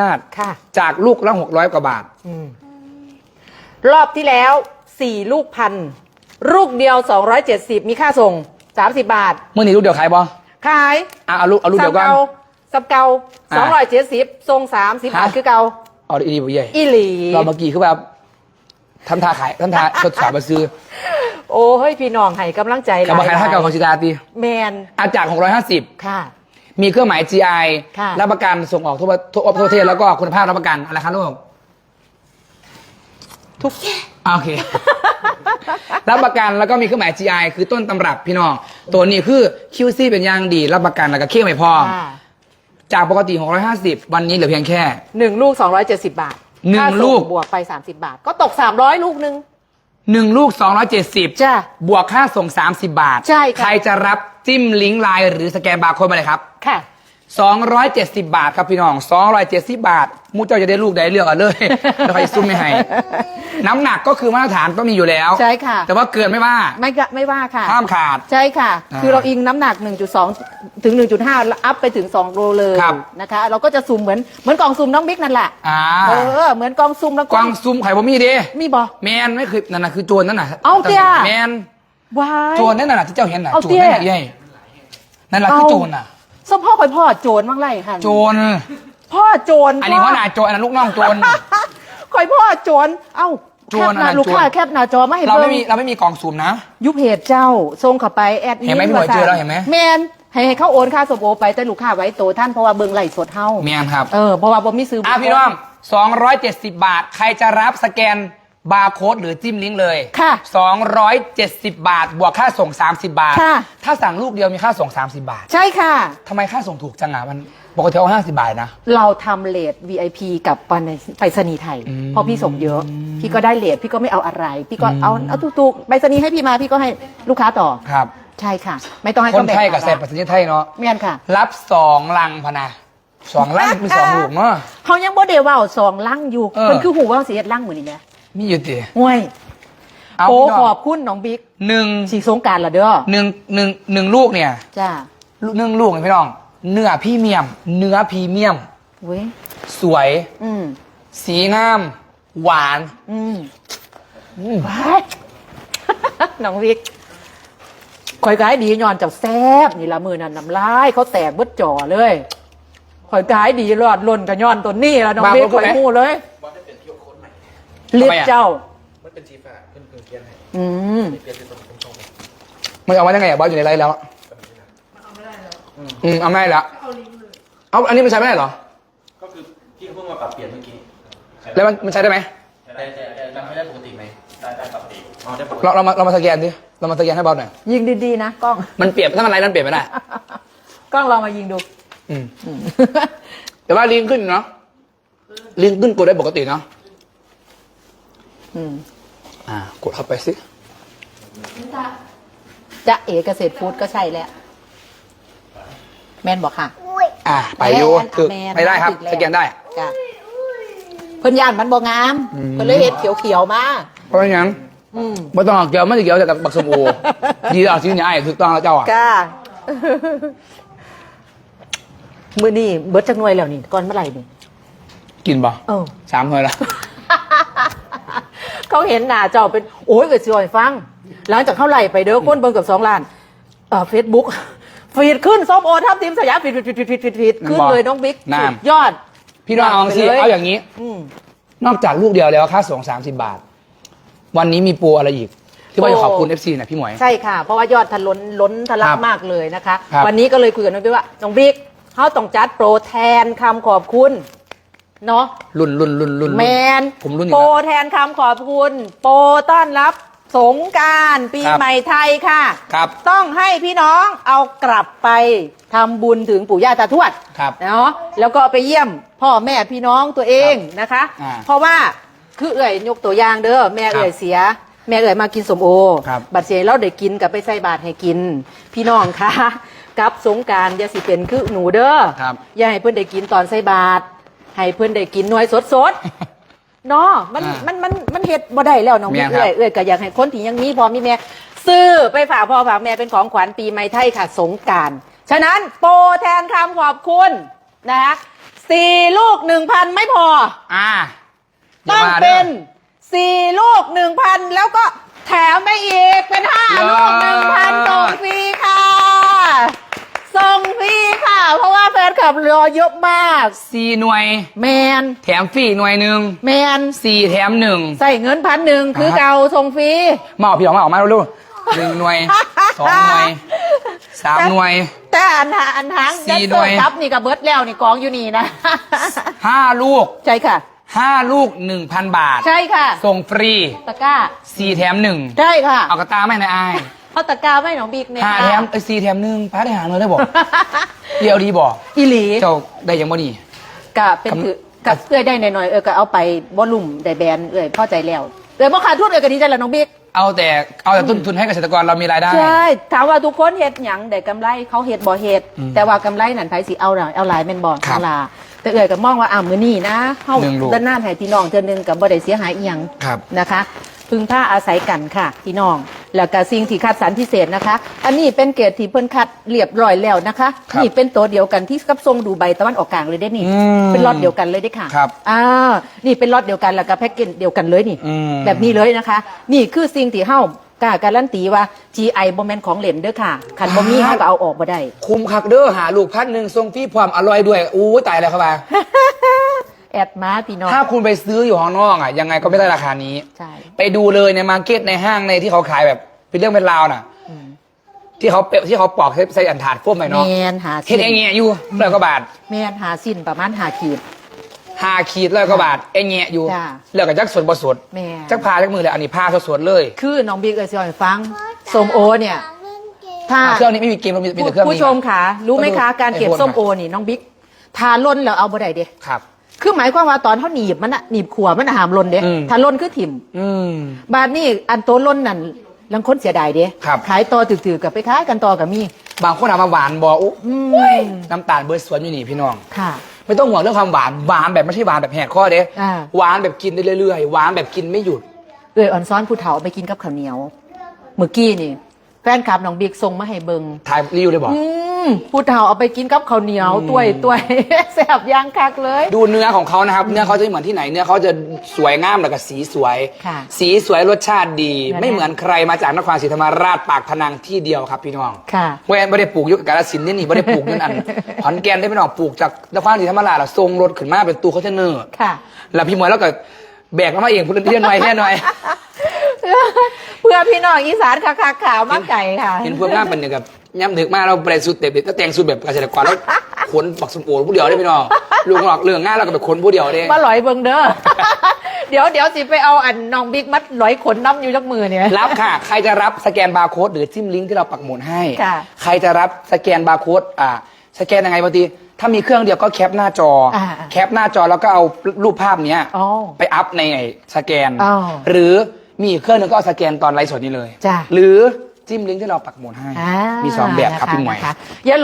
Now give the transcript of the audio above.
ญาติค่ะ จากลูกละหกร้อยกว่าบาทอืมรอบที่แล้วสี่ลูกพันลูกเดียว 270 มีค่าส่ง 30 บาท เมื่อนี้ลูกเดียวขายบอขายอะเอาลูกเอาลูกเดียวกันสับเกาอะสองร้อยเจ็ดสิบทรงสามสิบบาทฮะ คือเกาเอาดีๆบ่ใหญ่อีหลี เราเมื่อกี้คือแบบทำทาขายทำทาชดสายมาซื้อโอ้เฮ้ยพี่น้องให้กำลังใจกับมาขายท่าเก่าของชิตาตีแมนอาจาก650ค่ะ มีเครื่องหมาย GI ค่ะ รับประกันส่งออกทั่วทั่วทั่วประเทศแล้วก็คุณภาพรับประกันอะไรครับลูกทุกอะโอเค รับประกันแล้วก็มีเครื่องหมาย GI คือต้นตำรับพี่น้อง ตัวนี้คือ QC เป็นอย่างดี รับประกันแล้วก็เคี่ยวไม่พอ ค่ะจากปกติ 650 วันนี้เหลือเพียงแค่ หนึ่งลูก 270 บาทหนึ่งค่าส่ลูก บวกไป 30 บาท ก็ตก 300 ลูกหนึง1 ลูก270จ้าบวกค่าส่ง 30 บาท ใช่ค่ะ ใครจะรับ จิ้มลิงก์ไลน์หรือสแกนบาร์โค้ดมาเลยครับ ค่ะ 270 บาทครับพี่น้อง 270 บาทมูเจ้าจะได้ลูกใดเลือกเอาเลย แล้วใครซุ่มไม่ให้ น้ำหนักก็คือมาตรฐานต้องมีอยู่แล้ว ใช่ค่ะ แต่ว่าเกินไม่ว่า ไม่กะไม่ว่าค่ะ ห้ามขาด ใช่ค่ะ อ่าคือเราอิงน้ำหนัก 1.2 ถึง 1.5แล้วอัพไปถึง 2 โลเลยครับ นะคะ เราก็จะซูมเหมือนเหมือนกล่องซูมน้องบิ๊กนั่นแหละ อ่าเออ เหมือนกล่องซูมแล้วกวางซุ่มไข่บะมี่ดิมีบอ แมนไม่เคยนั่นน่ะคือโจรนั่นน่ะเอาเตี้ย แมน วายโจรนั่นน่ะที่เจ้าเห็นน่ะเอาโจรเตี้ยนั่นน่ะใหญ่นั่นแหละคือโจรน่ะส้มพ่อคอยพ่อโจรบ้างไรค่ะโจรพ่อโจรอันนี้ว่าหนาโจรอันนั้นลูกน้องโจรคอยพ่อโจรเอ้าโจแครบหน้าอะไรลูกค้าโจรแคบหน้าจอมาให้เราเบิ่ไม่งมีเราไม่มีกล่องซูมนะ ยุเพจเจ้าส่งเข้าไปแอดเห็นไหมพี่หมวยเจอแล้วเห็นไหมแมนให้ให้เขาโอนค่าสมโอไปแต่ลูกค้าไว้โตท่านเพราะว่าเบิ่งไหลฟ์สดเฮาแมนครับเออเพราะว่าบ่มีซื้ออะพี่น้อง270 บาท ใครจะรับสแกน บาร์โค้ดหรือจิ้มลิงก์เลยค่ะ270 บาท บวกค่าส่ง 30 บาท ค่ะ ถ้าสั่งลูกเดียวมีค่าส่ง 30 บาทใช่ค่ะ ทำไมค่าส่งถูกจังอะมันปกติเอา50 บาทนะ เราทำเลท VIP กับไปรษณีย์ไทย อืมเพราะพี่ส่งเยอะ พี่ก็ได้เลทพี่ก็ไม่เอาอะไร พี่ก็อืม เอาเอาถูกๆไปรษณีย์ให้พี่มาพี่ก็ให้ลูกค้าต่อ ครับ ใช่ค่ะ ไม่ต้องให้คเขานแบ่งไทยกับภาแซ่ระบปัตตานีไทยเนาะ เมียนค่ะรับสองลังพะนะสองลังมีสองลูกเนาะ เขายังบ่เดเว่าสองลังอยู่เออ มันคือหูว่าเสียลังเหมือนนี่ไหม มีอยู่ติห่วยเอาโอ้พี่น้ของอบคุณน้องบิ๊กหนึ่งสีสงกรารละเด้อหนึ่งหนึ่งหนึ่งลูกเนี่ยจ้าลูกหนึ่งลูกเนี่ยพี่น้อง เนื้อพรีเมียม เนื้อพรีเมียม เว้ยสวย อืมสีงาม หวานอืมอืมว้าย น้องบิ๊กข่อยกายดีย้อนเจับแซบนี่ละมือนั่นน้ำลายเขาแตกเบิดจ่อเลยข่อยกายดีรอดล่นกับย้อนตัวนี้ละน้องบิ๊กข่อยหูเลย ลิฟต์เจ้า มันเป็นชีฟ้าเพิ่นเพิ่งเขียนให้อืมเปลี่ยนเป็นตรงตรงมันเอามาได้ไงอะบอสอยู่ในไลฟ์แล้วอืมเอาไม่ได้แล้วเอาอันนี้มันใช้ไม่ได้เหรอ ก็คือพี่เพิ่งมาปรับเปลี่ยนเมื่อกี้แล้วมันมันใช้ได้ไหมแต่แต่แต่มันไม่ได้ปกติไหมได้ได้ปกติอ๋อได้ปกติเราเรามาเรามาสแกนดิเรามาสแกนให้บอสหน่อยยิงดีๆนะกล้อง มันเปลี่ยนถ้ามันไลฟ์นั้นเปลี่ยนไม่ได้ กล้องลองมายิงดู อืมแต่ว่าลิงก์ขึ้นเนาะลิงก์ขึ้นกดได้ปกติเนาะ อืมอ่ากดเข้าไปสิจะเอเกษตรฟู้ดก็ใช่แล้วแมนบอกค่ะ อ่าไปอยู่แมนคือแมนไม่ได้ครับถึงแล้ว สแกนได้จ้ะเพิ่นย่านมันบ่งามอืมเพิ่นเลยเห็ดเขียวๆมาเพราะงั้นอืมไม่ต้องเอาเกี่ยวไม่ได้เกี่ยวจากบักสมโอยีเอาชิ้นใหญ่ถูกต้องแล้วเจ้าอะก้า มือนี่เบิดจักหน่วยแล้วนี่ก่อนเมื่อไหร่นี่กินป่ะเออสามหน่วยละ เขาเห็นหน้าเจ้าเป็นโอ้ยเกิดสิอยฟัง หลังจากเข้าไหลไปเด้อก้นเบิ่งเกับสองล้านเอ่อเฟซบุ๊กฟีดขึ้นส้มโอทับทิมสยามฟีดฟีดฟีดฟีดฟีดฟีดฟีดขึ้นเลยน้องบิ๊กน้ำ สุดยอด พี่น้องเอาสิไปเลยเอาอย่างนี้ อืม นอกจากลูกเดียวแล้วค่าส่งสามสิบบาท วันนี้มีโปรอะไรอีก ที่ว่าจะขอบคุณ FC นะพี่หมวย ใช่ค่ะ เพราะว่ายอดทะล้นล้นทะลัคกรับมากเลยนะคะ ครับวันนี้ก็เลยคุยกับน้องบิ๊กว่าน้องบิ๊กเขาต้องจัดโปรแทนคำขอบคุณ เนาะรุ่นรุ่นรุ่นรุ่นแมนผมรุ่นอยู่โปรแล้วแทนคำขอบคุณ โปรต้อนรับสงกรารปีครับใหม่ไทยค่ะครับต้องให้พี่น้องเอากลับไปทำบุญถึงปู่ย่าตาทวดครับเนาะแล้วก็ไปเยี่ยมพ่อแม่พี่น้องตัวเองนะคะอ่าเพราะว่าคือเอ่ยยกตัวอย่างเด้อแม่เอ่ยเสีย แม่เอ่ยมากินสมโอครับบัดเสียเราได้กินกับไปใส่บาตรให้กิน พี่น้องคะกับสงกรารอย่าสิเป็นคือหนูเด้อครับอย่าให้เพื่อนได้กินตอนใส่บาตร ให้เพื่อนได้กินหน่วยสดสดๆเนาะมันอ่ามัมันมันมันเฮ็ดบ่ได้แล้วน้องแม่พี่นครับ เอ้ยเอ้ยก็อยากให้คนที่ยังมีพ่อมีแม่ซื้อไปฝากพ่อฝากแม่เป็นของขวัญปีใหม่ไทยค่ะสงกราร ฉะนั้นโปรแทนคำขอบคุณนะคะสี่ลูกหนึ่งพันไม่พอ อ่าอย่าต้องมาด้ เป็นสี่ลูกหนึ่งพันแล้วก็แถมไปอีกเป็นห้าเลิศ ลูกหนึ่งพันส่งฟรีค่ะ ส่งฟรีค่ะ เพราะว่าแฟนคลับรอเยอะมาก สี่หน่วย แมนแถมฟรีหน่วยหนึ่งแมนสี่แถมหนึ่ง ใส่เงินพันหนึ่งคือครับเก่าส่งฟรี มาเอาพี่ออกมาออกมาเร็วๆหนึ่งหน่วยสองหน่วยสามหน่วย แต่อันหาอันหางสี่แดนหเซน่อวยร์ครับนี่กับเบิร์ดแล้วนี่กองอยู่นี่นะ ห้าลูกใช่ค่ะ ห้าลูกหนึ่งพันบาท ใช่ค่ะส่งฟรีตะกร้าสี่แถมหนึ่ง ใช่ค่ะ เอากระตาไม่นะอาย เอาตะกร้าไม่หนองบิ๊กเนี่ยห้าแถมเอ้ยสี่แถมหนึ่งพาได้หาเลยได้บอกเดียวดีบอกอีหลีเจ้าได้ยังบ่นี่ กะเป็นกำถือกับเอื้อยได้หน่อยๆเออก็เอาไปบอลลุ่มได้แบรนด์เอื้อยพอใจแล้วเอื้อยบ่ขาดทุนเอื้อยก็ดีใจแล้วน้องบิ๊กเอาแต่เอาแต่ต้นทุนให้เกษตรกรเรามีรายได้ ใช่ถามว่าทุกคนเฮ็ดหยังได้กำไรเขาเฮ็ดบ่เฮ็ดอืมแต่ว่ากำไรนั่นไผสิเอาล่ะเอาหลายแม่นบ่ครับเอาล่ะแต่เอื้อยก็มองว่าอ่ามื้อนี้นะเฮาหนึ่งลูก ด้านหน้าให้พี่น้องเทื่อนึงก็บ่ได้เสียหายอีหยัง ครับ นะคะ พึ่งผ้าอาศัยกันค่ะ พี่น้อง แล้วก็สิ่งที่คัดสรรพิเศษนะคะ อันนี้เป็นเกรดที่เพิ่นคัดเรียบร้อยแล้วนะคะครับนี่เป็นตัวเดียวกันที่กับทรงดูใบตะวันออกกลางเลยได้นี่ อืมเป็นล็อตเดียวกันเลยได้ค่ะครับอ่านี่เป็นล็อตเดียวกันแล้วก็แพ็กเกจเดียวกันเลยนี่ อืม แบบนี้เลยนะคะ นี่คือสิ่งที่เฮากล้าการันตีว่า GI บ่แม่นของเหลนเด้อค่ะคันบ่มีเฮาก็เอาออกบ่ได้ คุ้มคักเด้อหาลูกพันหนึ่งทรงพี่ความอร่อยด้วยอู้ตายแล้วครับว่า แอดมาพี่น้องถ้าคุณไปซื้ออยู่ข้างนอกอะยังไงก็ไม่ได้ราคานี้ ใช่ไปดูเลยในมาร์เก็ตในห้างในที่เขาขายแบบเป็นเรื่องเป็นราวน่ะ อืม ที่เขาเปะที่เขาปอกใส่อันถาดโฟมหน่อยแมเนาะนหาเฮ็ดเองเงี้ยอยู่ร้อยกว่าบาทแมนหาสิ้นประมาณหาขีดห้าขีดร้อยกว่าบาทเองเงี้ยอยู่จ้ะเลือกกับจักสดบ่สดแม่นจักพาจักมือเลยอันนี้พาสดๆเลยคือน้องบิ๊กเอ้ยสิให้ฟังส้มโอเนี่ย ถ้าเครื่องนี้ไม่มีเกมมีมีแต่เครื่องนี้ ผู้ชมค่ะ รู้ไหมคะก็ดูการเก็บไอ้พวกส้มโอนี่น้องบิ๊กทาล้นแล้วเอาบ่ได้เด้ครับ คือหมายความว่าตอนเขาหนีบมันอะหนีบขัวมันอะหามล้นเด้อืม ถ้าล้นคือถิ่ม อืม บาดนี่อันโตล้นนั่นลังคนเสียดายเด้ครับ ขายต่อถือๆกับไปขายกันต่อกับมีบางคนถามมาหวานบอกอุ๊อืมยน้ำตาลเบิร์ดสวนอยู่นี่พี่น้อง ค่ะ ไม่ต้องห่วงเรื่องความหวาน หวานแบบไม่ใช่หวานแบบแหกข้อเด้อ่า หวานแบบกินได้เรื่อยๆ หวานแบบกินไม่หยุด เอออ่อนซ้อนผู้เฒ่าเอาไปกินกับข้าวเหนียวเมื่อกี้นี่ แฟนคลับน้องบิ๊กส่งมาให้เบิงถ่ายรีวิวเลยบอก อืม ผู้เฒ่าเอาไปกินกับข้าวเหนียวอืมตัวยตัวยแซ่บย่างคักเลย ดูเนื้อของเขานะครับ เนื้อเขาจะไม่เหมือนที่ไหน เนื้อเขาจะสวยงามแล้วก็สีสวย ค่ะสีสวยรสชาติดีนั่นแหละไม่เหมือนใครมาจากนครศรีธรรมราชปากพนังที่เดียวครับพี่น้องค่ะเว้นไม่ได้ปลูกอยุคกาลสินธุ์นี่นี่ไม่ได้ปลูกนั่นอันขอนแก่นได้พี่น้องปลูกจากนครศรีธรรมราชแล้วทรงรถขึ้นมาเป็นตู้คอนเทนเนอร์ค่ะ แล้วพี่หมวยแล้วก็แบกมาเองพูดเรียนหน่อยเรียนหน่อย เพื่อพี่น้องอีสานคักๆขาวมาไก่ค่ะ เห็นพวกงามเป็นอย่างกับ ย่ำถึกมากเราไปสุดเต็มก็แต่งสุดแบบเกษตรกรแล้วขนปักสมโอผู้เดียวได้พี่น้องลุงหลอกเรื่องง่ายเราก็ไปขนผู้เดียวได้มาหลอยเบิงเด้อ เดี๋ยวเดี๋ยวสิไปเอาอันน้องบิ๊กมัดหลอยขนน้ำอยู่จักมือเนี่ยรับค่ะ ใครจะรับสแกนบาร์โค้ดหรือจิ้มลิงก์ที่เราปักหมุดให้ค่ะใครจะรับสแกนบาร์โค้ดอ่าสแกนยังไงบางทีถ้ามีเครื่องเดียวก็แคปหน้าจออาแคปหน้าจอแล้วก็เอารูปภาพเนี้ยอ๋อไปอัพในไอ้สแกนอ๋อหรือมีอีกเครื่องหนึงก็เอาสแกนตอนไลฟ์สดนี้เลยจ้ะหรือ จิ้มลิงก์ที่เราปักหมุดให้อ่ามีสองแบบครับนะะพี่หมวยนะคะอย่า